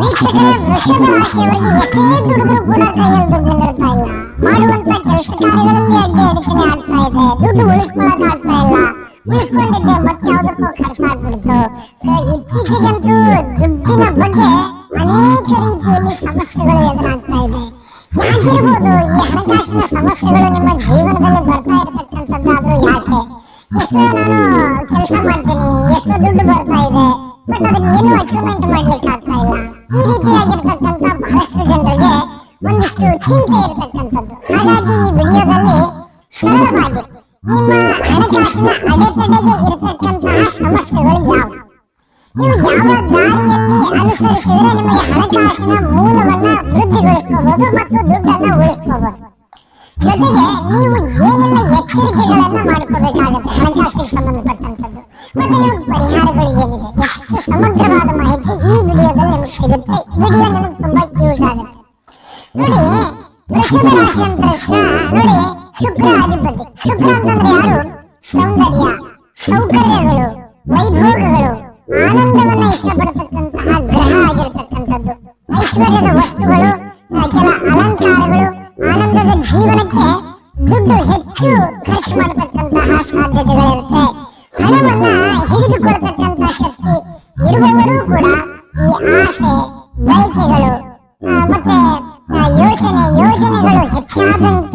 ವೀಕ್ಷಕರೇ ವೃಷಭ ರಾಶಿಯವರಿಗೆ ಎಷ್ಟೇ ದುಡಿದ್ರು ಕೂಡ ಕೈಯಲ್ಲಿ ದುಡ್ಡು ನಿಲ್ಲುತ್ತಾ ಇಲ್ಲ. ಮಾಡುವಂತ ಕೆಲಸ ಕಾರ್ಯಗಳಲ್ಲಿ ಅಡ್ಡಿ ಆಗ್ತಾ ಇದೆ. ದುಡ್ಡು ಉಳಿಸ್ಕೊಳಕ್ ಇಲ್ಲ. ಉಳಿಸ್ಕೊಂಡಿದ್ದೆ, ಮತ್ತೆ ಯಾವ್ದಕ್ಕೂ ಖರ್ಚಾಗ್ಬಿಡ್ತು ಇತ್ತೀಚೆಗಂತೂ ದುಡ್ಡಿನ ಬಗ್ಗೆ ಅನೇಕ ರೀತಿಯಲ್ಲಿ ಸಮಸ್ಯೆಗಳು ಎದುರಾಗ್ತಾ ಇದೆ. ಈ ಹಣಕಾಸಿನ ಸಮಸ್ಯೆಗಳು ನಿಮ್ಮ ಜೀವನದಲ್ಲಿ ಬರ್ತಾ ಯಾಕೆ? ದುಡ್ಡು ಬರ್ತಾ ಇದೆ, ಬಟ್ ಅದನ್ನ ಏನು ಅಚೀವ್ಮೆಂಟ್ ಮಾಡ್ಲಿಕ್ಕೆ ಬಹಳಷ್ಟು ಜನರಿಗೆ ಒಂದಿಷ್ಟು ಚಿಂತೆ ಇರತಕ್ಕಂಥದ್ದು ಹಾಗಾಗಿ ಈ ವಿಡಿಯೋದಲ್ಲಿ ಸರಳವಾಗಿ ನಿಮ್ಮ ಹಣಕಾಸಿನ ಅಡೆತಡೆಗೆ ಇರತಕ್ಕಂತಹ ಸಮಸ್ಯೆಗಳು ನೀವು ಯಾವ ದಾರಿಯಲ್ಲಿ ನಿಮಗೆ ಹಣಕಾಸಿನ ಮೂಲವನ್ನ ವೃದ್ಧಿಗೊಳಿಸಬಹುದು ಮತ್ತು ದುಡ್ಡನ್ನು ಉಳಿಸ್ಕೋಬಹುದು ಜೊತೆಗೆ ನೀವು ಏನೆಲ್ಲ ಎಚ್ಚರಿಕೆಗಳನ್ನ ಮಾಡ್ಕೋಬೇಕಾಗುತ್ತೆ ಹಣಕಾಸಿಗೆ ಸಂಬಂಧಪಟ್ಟಂತದ್ದು ಮತ್ತೆ ನಿಮ್ಮ ಪರಿಹಾರಗಳು ಏನಿದೆ ಎಷ್ಟು ಸಮಗ್ರವಾದ ಐಶ್ವರ್ಯದ ವಸ್ತುಗಳು ಕೆಲ ಅಲಂಕಾರಗಳು, ಆನಂದದ ಜೀವನಕ್ಕೆ ದುಡ್ಡು ಹೆಚ್ಚು ಖರ್ಚು ಮಾಡತಕ್ಕಂತಹ ಸಾಧ್ಯತೆಗಳಿರುತ್ತೆ. ಹಣವನ್ನ ಹಿಡಿದುಕೊಳ್ತಕ್ಕಂತಹ ಶಕ್ತಿ ಇರುವವರು ಕೂಡ ಈ ಆಸೆ, ಬಯಕೆಗಳು ಮತ್ತೆ ಯೋಚನೆ, ಯೋಜನೆಗಳು ಹೆಚ್ಚಾದಂತೆ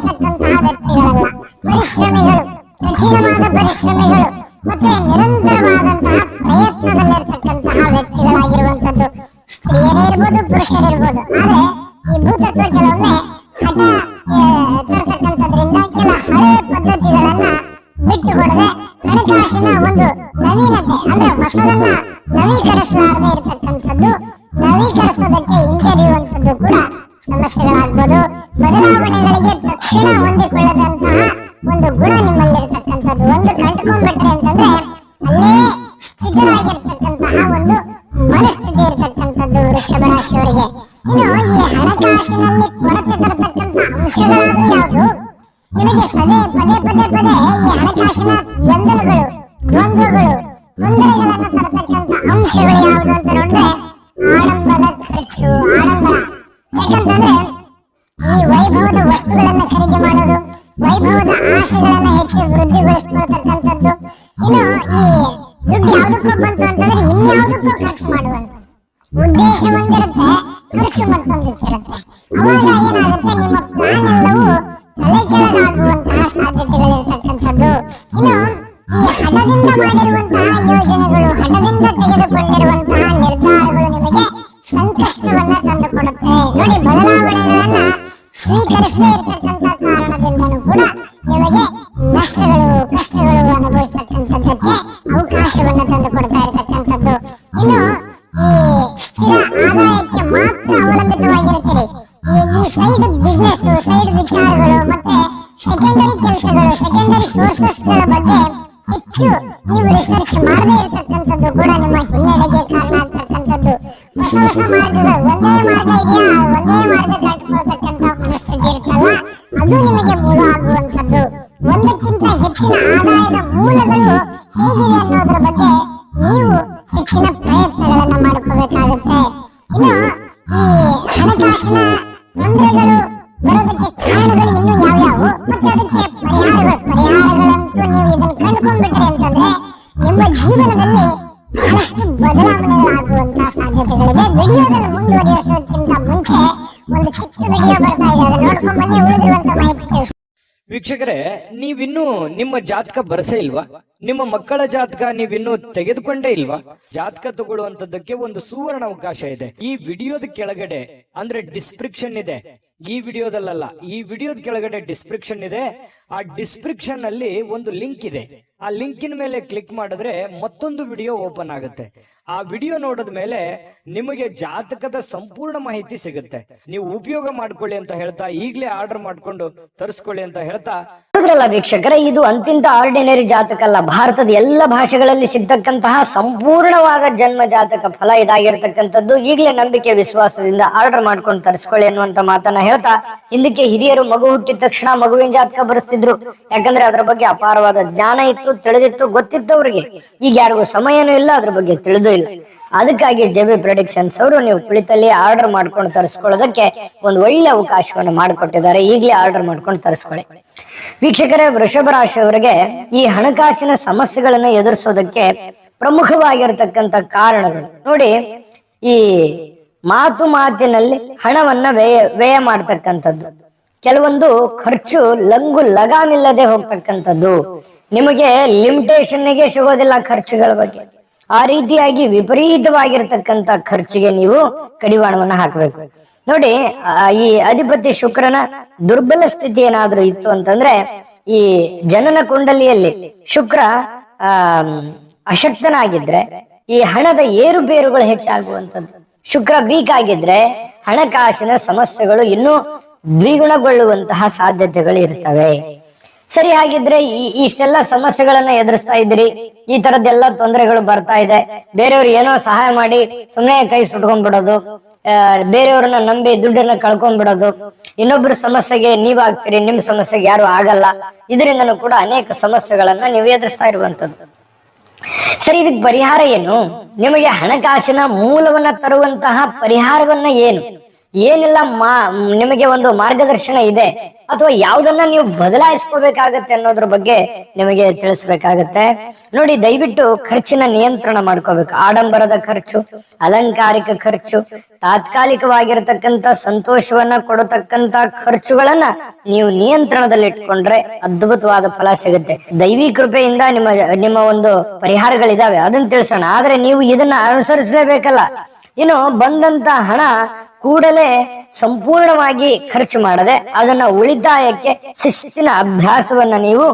ಸುಮ್ಮನೆ ಇರತಕ್ಕಂತಹ ವ್ಯಕ್ತಿಗಳಲ್ಲ ಪರಿಶ್ರಮಿಗಳು Muy, muy, ರಿಸರ್ಚ್ ಮಾಡದೇ ಇರತಕ್ಕಂಥದ್ದು ಕೂಡ ನಿಮ್ಮ ಹಿನ್ನಡೆಗೆ ಕಾರಣ ಆಗ್ತಕ್ಕಂಥದ್ದು ಹೊಸ ಹೊಸ ಮಾರ್ಗಗಳು, ಒಂದೇ ಮಾರ್ಗ ಇದೆಯಾ? ಒಂದೇ ಮಾರ್ಗ ಕಲ್ತ್ಕೊಳ್ತಕ್ಕಂಥ ಮನಸ್ಥಿತಿ ಇರುತ್ತಲ್ಲ, ಅದು ನಿಮಗೆ ಮೂಲ ಆಗುವಂಥದ್ದು ಒಂದಕ್ಕಿಂತ ಹೆಚ್ಚಿನ ಆದಾಯದ ಮೂಲಗಳು ವೀಕ್ಷಕರೇ ನೀವಿನ್ನೂ ನಿಮ್ಮ ಜಾತಕ ಬರ್ಸೇ ಇಲ್ವಾ? ನಿಮ್ಮ ಮಕ್ಕಳ ಜಾತಕ ನೀವಿನ್ನೂ ತೆಗೆದುಕೊಂಡೇ ಇಲ್ವಾ? ಜಾತಕ ತಗೊಳ್ಳುವಂತದ್ದಕ್ಕೆ ಒಂದು ಸುವರ್ಣ ಅವಕಾಶ ಇದೆ. ಈ ವಿಡಿಯೋದ ಕೆಳಗಡೆ ಅಂದ್ರೆ ಡಿಸ್ಕ್ರಿಪ್ಷನ್ ಇದೆ ಈ ವಿಡಿಯೋದಲ್ಲ ಈ ವಿಡಿಯೋದ ಕೆಳಗಡೆ ಡಿಸ್ಕ್ರಿಪ್ಷನ್ ಇದೆ. ಆ ಡಿಸ್ಕ್ರಿಪ್ಷನ್ ಅಲ್ಲಿ ಒಂದು ಲಿಂಕ್ ಇದೆ. ಆ ಲಿಂಕಿನ ಮೇಲೆ ಕ್ಲಿಕ್ ಮಾಡಿದ್ರೆ ಮತ್ತೊಂದು ವಿಡಿಯೋ ಓಪನ್ ಆಗುತ್ತೆ. ಆ ವಿಡಿಯೋ ನೋಡಿದ ಮೇಲೆ ನಿಮಗೆ ಜಾತಕದ ಸಂಪೂರ್ಣ ಮಾಹಿತಿ ಸಿಗುತ್ತೆ. ನೀವು ಉಪಯೋಗ ಮಾಡ್ಕೊಳ್ಳಿ ಅಂತ ಹೇಳ್ತಾ ಈಗಲೇ ಆರ್ಡರ್ ಮಾಡ್ಕೊಂಡು ತರಿಸ್ಕೊಳ್ಳಿ ಅಂತ ಹೇಳ್ತಾ. ವೀಕ್ಷಕರ, ಇದು ಅಂತಿಂತ ಆರ್ಡಿನರಿ ಜಾತಕ ಅಲ್ಲ. ಭಾರತದ ಎಲ್ಲ ಭಾಷೆಗಳಲ್ಲಿ ಸಿಗ್ತಕ್ಕಂತಹ ಸಂಪೂರ್ಣವಾದ ಜನ್ಮ ಜಾತಕ ಫಲ ಇದಾಗಿರ್ತಕ್ಕಂಥದ್ದು ಈಗಲೇ ನಂಬಿಕೆ, ವಿಶ್ವಾಸದಿಂದ ಆರ್ಡರ್ ಮಾಡ್ಕೊಂಡು ತರಿಸ್ಕೊಳ್ಳಿ ಅನ್ನುವಂತ ಮಾತನ್ನ ಹೇಳ್ತಾ ಹಿಂದಕ್ಕೆ ಹಿರಿಯರು ಮಗು ಹುಟ್ಟಿದ ತಕ್ಷಣ ಮಗುವಿನ ಜಾತಕ ಬರೆಸ್ತಿದ್ರು. ಯಾಕಂದ್ರೆ ಅದ್ರ ಬಗ್ಗೆ ಅಪಾರವಾದ ಜ್ಞಾನ ಇತ್ತು, ತಿಳಿದಿತ್ತು, ಗೊತ್ತಿತ್ತು ಅವ್ರಿಗೆ. ಈಗ ಯಾರಿಗೂ ಸಮಯನೂ ಇಲ್ಲ, ಅದ್ರ ಬಗ್ಗೆ ತಿಳಿದು ಇಲ್ಲ. ಅದಕ್ಕಾಗಿ ಜೆಬಿ ಪ್ರೊಡಿಕ್ಷನ್ಸ್ ಅವರು ನೀವು ಕುಳಿತಲ್ಲಿ ಆರ್ಡರ್ ಮಾಡ್ಕೊಂಡು ತರಿಸ್ಕೊಳ್ಳೋದಕ್ಕೆ ಒಂದು ಒಳ್ಳೆ ಅವಕಾಶವನ್ನು ಮಾಡಿಕೊಟ್ಟಿದ್ದಾರೆ. ಈಗಲೇ ಆರ್ಡರ್ ಮಾಡ್ಕೊಂಡು ತರಿಸ್ಕೊಳ್ಳಿ. ವೀಕ್ಷಕರೇ, ವೃಷಭ ರಾಶಿಯವರಿಗೆ ಈ ಹಣಕಾಸಿನ ಸಮಸ್ಯೆಗಳನ್ನು ಎದುರಿಸೋದಕ್ಕೆ ಪ್ರಮುಖವಾಗಿರತಕ್ಕಂತ ಕಾರಣಗಳು. ನೋಡಿ, ಈ ಮಾತು ಮಾತಿನಲ್ಲಿ ಹಣವನ್ನ ವ್ಯಯ ವ್ಯಯ ಮಾಡ್ತಕ್ಕಂಥದ್ದು. ಕೆಲವೊಂದು ಖರ್ಚು ಲಂಗು ಲಗಾಮಿಲ್ಲದೆ ಹೋಗ್ತಕ್ಕಂಥದ್ದು. ನಿಮಗೆ ಲಿಮಿಟೇಷನ್ಗೆ ಸಿಗೋದಿಲ್ಲ ಖರ್ಚುಗಳ ಬಗ್ಗೆ. ಆ ರೀತಿಯಾಗಿ ವಿಪರೀತವಾಗಿರ್ತಕ್ಕಂಥ ಖರ್ಚಿಗೆ ನೀವು ಕಡಿವಾಣವನ್ನ ಹಾಕಬೇಕು. ನೋಡಿ ಈ ಅಧಿಪತಿ ಶುಕ್ರನ ದುರ್ಬಲ ಸ್ಥಿತಿ ಏನಾದ್ರೂ ಇತ್ತು ಅಂತಂದ್ರೆ, ಈ ಜನನ ಕುಂಡಲಿಯಲ್ಲಿ ಶುಕ್ರ, ಆ, ಅಶಕ್ತನಾಗಿದ್ರೆ ಈ ಹಣದ ಏರುಪೇರುಗಳು ಹೆಚ್ಚಾಗುವಂಥದ್ದು. ಶುಕ್ರ ವೀಕ್ ಆಗಿದ್ರೆ ಹಣಕಾಸಿನ ಸಮಸ್ಯೆಗಳು ಇನ್ನೂ ದ್ವಿಗುಣಗೊಳ್ಳುವಂತಹ ಸಾಧ್ಯತೆಗಳು ಇರ್ತವೆ ಸರಿ, ಹಾಗಿದ್ರೆ ಈ ಇಷ್ಟೆಲ್ಲ ಸಮಸ್ಯೆಗಳನ್ನ ಎದುರಿಸ್ತಾ ಇದ್ರಿ ಈ ತರದ್ದೆಲ್ಲ ತೊಂದರೆಗಳು ಬರ್ತಾ ಇದೆ. ಬೇರೆಯವ್ರು ಏನೋ ಸಹಾಯ ಮಾಡಿ ಸುಮ್ಮನೆ ಕೈ ಸುಟ್ಕೊಂಡ್ಬಿಡೋದು. ಬೇರೆಯವ್ರನ್ನ ನಂಬಿ ದುಡ್ಡನ್ನ ಕಳ್ಕೊಂಡ್ಬಿಡೋದು. ಇನ್ನೊಬ್ಬರ ಸಮಸ್ಯೆಗೆ ನೀವಾಗ್ತೀರಿ, ನಿಮ್ ಸಮಸ್ಯೆಗೆ ಯಾರು ಆಗಲ್ಲ. ಇದರಿಂದನೂ ಕೂಡ ಅನೇಕ ಸಮಸ್ಯೆಗಳನ್ನ ನೀವು ಎದುರಿಸ್ತಾ ಇರುವಂತದ್ದು ಸರಿ ಇದಕ್ಕೆ ಪರಿಹಾರ ಏನು? ನಿಮಗೆ ಹಣಕಾಸಿನ ಮೂಲವನ್ನ ತರುವಂತಹ ಪರಿಹಾರವನ್ನ ಏನು? ಏನೆಲ್ಲ ಮಾ, ನಿಮಗೆ ಒಂದು ಮಾರ್ಗದರ್ಶನ ಇದೆ. ಅಥವಾ ಯಾವ್ದನ್ನ ನೀವು ಬದಲಾಯಿಸ್ಕೋಬೇಕಾಗತ್ತೆ ಅನ್ನೋದ್ರ ಬಗ್ಗೆ ನಿಮಗೆ ತಿಳಿಸ್ಬೇಕಾಗತ್ತೆ. ನೋಡಿ, ದಯವಿಟ್ಟು ಖರ್ಚಿನ ನಿಯಂತ್ರಣ ಮಾಡ್ಕೋಬೇಕು. ಆಡಂಬರದ ಖರ್ಚು, ಅಲಂಕಾರಿಕ ಖರ್ಚು ತಾತ್ಕಾಲಿಕವಾಗಿರತಕ್ಕಂತ ಸಂತೋಷವನ್ನ ಕೊಡತಕ್ಕಂತ ಖರ್ಚುಗಳನ್ನ ನೀವು ನಿಯಂತ್ರಣದಲ್ಲಿ ಇಟ್ಕೊಂಡ್ರೆ ಅದ್ಭುತವಾದ ಫಲ ಸಿಗುತ್ತೆ. ದೈವಿ ಕೃಪೆಯಿಂದ ನಿಮ್ಮ ನಿಮ್ಮ ಒಂದು ಪರಿಹಾರಗಳಿದಾವೆ. ಅದನ್ನ ತಿಳಿಸೋಣ. ಆದ್ರೆ ನೀವು ಇದನ್ನ ಅನುಸರಿಸಲೇಬೇಕಲ್ಲ. ಇನ್ನು ಬಂದಂತ ಹಣ ಕೂಡಲೇ ಸಂಪೂರ್ಣವಾಗಿ ಖರ್ಚು ಮಾಡದೆ ಅದನ್ನ ಉಳಿತಾಯಕ್ಕೆ ಶಿಸ್ತಿನ ಅಭ್ಯಾಸವನ್ನ ನೀವು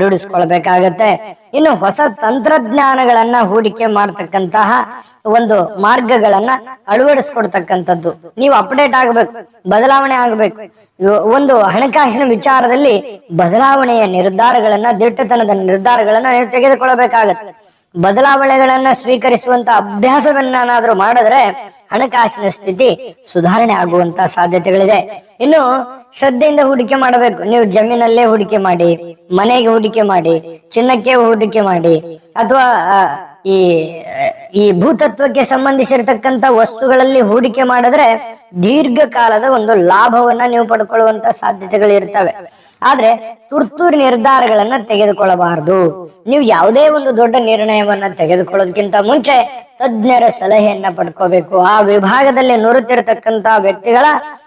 ರೂಢಿಸ್ಕೊಳ್ಬೇಕಾಗತ್ತೆ. ಇನ್ನು ಹೊಸ ತಂತ್ರಜ್ಞಾನಗಳನ್ನ ಹೂಡಿಕೆ ಮಾಡ್ತಕ್ಕಂತಹ ಒಂದು ಮಾರ್ಗಗಳನ್ನ ಅಳವಡಿಸ್ಕೊಡ್ತಕ್ಕಂಥದ್ದು. ನೀವು ಅಪ್ಡೇಟ್ ಆಗ್ಬೇಕು, ಬದಲಾವಣೆ ಆಗ್ಬೇಕು. ಒಂದು ಹಣಕಾಸಿನ ವಿಚಾರದಲ್ಲಿ ಬದಲಾವಣೆಯ ನಿರ್ಧಾರಗಳನ್ನ, ದಿಟ್ಟತನದ ನಿರ್ಧಾರಗಳನ್ನ ನೀವು ತೆಗೆದುಕೊಳ್ಳಬೇಕಾಗತ್ತೆ. ಬದಲಾವಣೆಗಳನ್ನ ಸ್ವೀಕರಿಸುವಂತ ಅಭ್ಯಾಸವನ್ನಾದ್ರೂ ಮಾಡಿದ್ರೆ ಹಣಕಾಸಿನ ಸ್ಥಿತಿ ಸುಧಾರಣೆ ಆಗುವಂತ ಸಾಧ್ಯತೆಗಳಿದೆ. ಇನ್ನು ಶ್ರದ್ಧೆಯಿಂದ ಹೂಡಿಕೆ ಮಾಡಬೇಕು. ನೀವು ಜಮೀನಲ್ಲೇ ಹೂಡಿಕೆ ಮಾಡಿ, ಮನೆಗೆ ಹೂಡಿಕೆ ಮಾಡಿ, ಚಿನ್ನಕ್ಕೆ ಹೂಡಿಕೆ ಮಾಡಿ, ಅಥವಾ ಈ ಈ ಭೂತತ್ವಕ್ಕೆ ಸಂಬಂಧಿಸಿರತಕ್ಕಂಥ ವಸ್ತುಗಳಲ್ಲಿ ಹೂಡಿಕೆ ಮಾಡಿದ್ರೆ ದೀರ್ಘಕಾಲದ ಒಂದು ಲಾಭವನ್ನ ನೀವು ಪಡ್ಕೊಳ್ಳುವಂತ ಸಾಧ್ಯತೆಗಳು ಇರ್ತವೆ ಆದ್ರೆ ತುರ್ತು ನಿರ್ಧಾರಗಳನ್ನ ತೆಗೆದುಕೊಳ್ಳಬಾರದು. ನೀವು ಯಾವುದೇ ಒಂದು ದೊಡ್ಡ ನಿರ್ಣಯವನ್ನ ತೆಗೆದುಕೊಳ್ಳೋದಕ್ಕಿಂತ ಮುಂಚೆ ತಜ್ಞರ ಸಲಹೆಯನ್ನ ಪಡ್ಕೋಬೇಕು. ಆ ವಿಭಾಗದಲ್ಲಿ ನುರಿತಿರ್ತಕ್ಕಂತ ವ್ಯಕ್ತಿಗಳ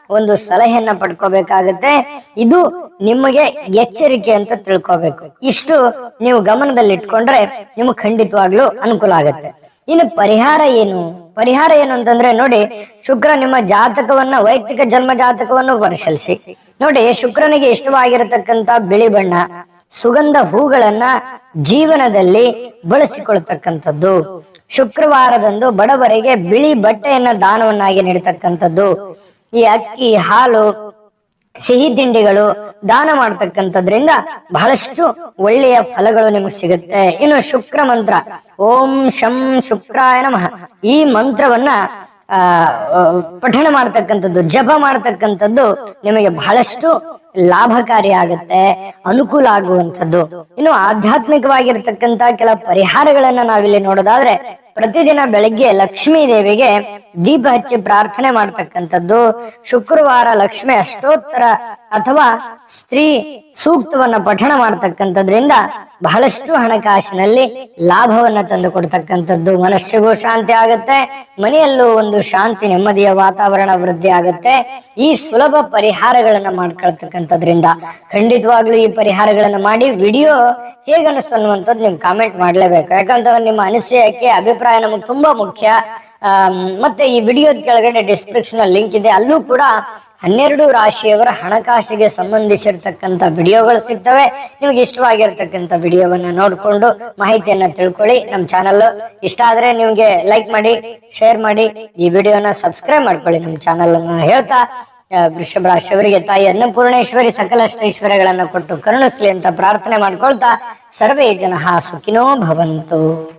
ಒಂದು ಸಲಹೆಯನ್ನ ಪಡ್ಕೋಬೇಕಾಗತ್ತೆ. ಇದು ನಿಮಗೆ ಎಚ್ಚರಿಕೆ ಅಂತ ತಿಳ್ಕೋಬೇಕು. ಇಷ್ಟು ನೀವು ಗಮನದಲ್ಲಿ ಇಟ್ಕೊಂಡ್ರೆ ನಿಮ್ಗೆ ಖಂಡಿತವಾಗ್ಲೂ ಅನುಕೂಲ ಆಗುತ್ತೆ. ಇನ್ನು ಪರಿಹಾರ ಏನು? ಪರಿಹಾರ ಏನು ಅಂತಂದ್ರೆ ನೋಡಿ, ಶುಕ್ರ ನಿಮ್ಮ ಜಾತಕವನ್ನ, ವೈಯಕ್ತಿಕ ಜನ್ಮ ಜಾತಕವನ್ನು ಪರಿಶೀಲಿಸಿ. ನೋಡಿ, ಶುಕ್ರನಿಗೆ ಇಷ್ಟವಾಗಿರತಕ್ಕಂತ ಬಿಳಿ ಬಣ್ಣ, ಸುಗಂಧ ಹೂಗಳನ್ನ ಜೀವನದಲ್ಲಿ ಬಳಸಿಕೊಳ್ತಕ್ಕಂಥದ್ದು. ಶುಕ್ರವಾರದಂದು ಬಡವರಿಗೆ ಬಿಳಿ ಬಟ್ಟೆಯನ್ನ ದಾನವನ್ನಾಗಿ ನೀಡತಕ್ಕಂಥದ್ದು. ಈ ಅಕ್ಕಿ, ಹಾಲು ಸಿಹಿ ತಿಂಡಿಗಳು, ದಾನ ಮಾಡ್ತಕ್ಕಂಥದ್ರಿಂದ ಬಹಳಷ್ಟು ಒಳ್ಳೆಯ ಫಲಗಳು ನಿಮಗೆ ಸಿಗುತ್ತೆ. ಇನ್ನು ಶುಕ್ರ ಮಂತ್ರ. ಓಂ ಶಂ ಶುಕ್ರಾಯ ನಮಃ. ಈ ಮಂತ್ರವನ್ನ, ಆ ಪಠಣ ಮಾಡ್ತಕ್ಕಂಥದ್ದು, ಜಪ ಮಾಡ್ತಕ್ಕಂಥದ್ದು ನಿಮಗೆ ಬಹಳಷ್ಟು ಲಾಭಕಾರಿ ಆಗುತ್ತೆ ಅನುಕೂಲ ಆಗುವಂಥದ್ದು. ಇನ್ನು ಆಧ್ಯಾತ್ಮಿಕವಾಗಿರ್ತಕ್ಕಂತ ಕೆಲ ಪರಿಹಾರಗಳನ್ನ ನಾವಿಲ್ಲಿ ನೋಡೋದಾದ್ರೆ, ಪ್ರತಿದಿನ ಬೆಳಗ್ಗೆ ಲಕ್ಷ್ಮೀ ದೇವಿಗೆ ದೀಪ ಹಚ್ಚಿ ಪ್ರಾರ್ಥನೆ ಮಾಡ್ತಕ್ಕಂಥದ್ದು. ಶುಕ್ರವಾರ ಲಕ್ಷ್ಮಿ ಅಷ್ಟೋತ್ತರ ಅಥವಾ ಸ್ತ್ರೀ ಸೂಕ್ತವನ್ನ ಪಠಣ ಮಾಡ್ತಕ್ಕಂಥದ್ರಿಂದ ಬಹಳಷ್ಟು ಹಣಕಾಸಿನಲ್ಲಿ ಲಾಭವನ್ನ ತಂದು ಕೊಡ್ತಕ್ಕಂಥದ್ದು. ಮನಸ್ಸಿಗೂ ಶಾಂತಿ ಆಗುತ್ತೆ, ಮನೆಯಲ್ಲೂ ಒಂದು ಶಾಂತಿ ನೆಮ್ಮದಿಯ ವಾತಾವರಣ ವೃದ್ಧಿ ಆಗುತ್ತೆ. ಈ ಸುಲಭ ಪರಿಹಾರಗಳನ್ನ ಮಾಡ್ಕೊಳ್ತಕ್ಕಂಥದ್ರಿಂದ ಖಂಡಿತವಾಗ್ಲೂ ಈ ಪರಿಹಾರಗಳನ್ನ ಮಾಡಿ ವಿಡಿಯೋ ಹೇಗೆ ಅನಿಸ್ತು ಅನ್ನುವಂಥದ್ದು ನೀವು ಕಾಮೆಂಟ್ ಮಾಡ್ಲೇಬೇಕು. ಯಾಕಂತಂದ್ರೆ ನಿಮ್ಮ ಅನಿಸಿಕೆ ಅಭಿಪ್ರಾಯ ನಮಗೆ ತುಂಬಾ ಮುಖ್ಯ. ಮತ್ತೆ ಈ ವಿಡಿಯೋದ ಕೆಳಗಡೆ ಡಿಸ್ಕ್ರಿಪ್ಷನ್ ಲಿಂಕ್ ಇದೆ. ಅಲ್ಲೂ ಕೂಡ ಹನ್ನೆರಡು ರಾಶಿಯವರ ಹಣಕಾಸಿಗೆ ಸಂಬಂಧಿಸಿರ್ತಕ್ಕಂತ ವಿಡಿಯೋಗಳು ಸಿಗ್ತವೆ. ನಿಮಗೆ ಇಷ್ಟವಾಗಿರ್ತಕ್ಕಂಥ ವಿಡಿಯೋವನ್ನ ನೋಡಿಕೊಂಡು ಮಾಹಿತಿಯನ್ನ ತಿಳ್ಕೊಳ್ಳಿ. ನಮ್ಮ ಚಾನಲ್ ಇಷ್ಟ ಆದ್ರೆ ನಿಮ್ಗೆ ಲೈಕ್ ಮಾಡಿ ಶೇರ್ ಮಾಡಿ, ಈ ವಿಡಿಯೋನ ಸಬ್ಸ್ಕ್ರೈಬ್ ಮಾಡ್ಕೊಳ್ಳಿ. ನಮ್ಮ ಚಾನಲ್ ಅನ್ನ ಹೇಳ್ತಾ ವೃಷಭ ರಾಶಿಯವರಿಗೆ ತಾಯಿ ಅನ್ನಪೂರ್ಣೇಶ್ವರಿ ಸಕಲಷ್ಟೈಶ್ವರ್ಯಗಳನ್ನು ಕೊಟ್ಟು ಕರುಣಿಸ್ಲಿ ಅಂತ ಪ್ರಾರ್ಥನೆ ಮಾಡ್ಕೊಳ್ತಾ ಸರ್ವೇ ಜನ ಸುಖಿನೋ ಭವಂತು.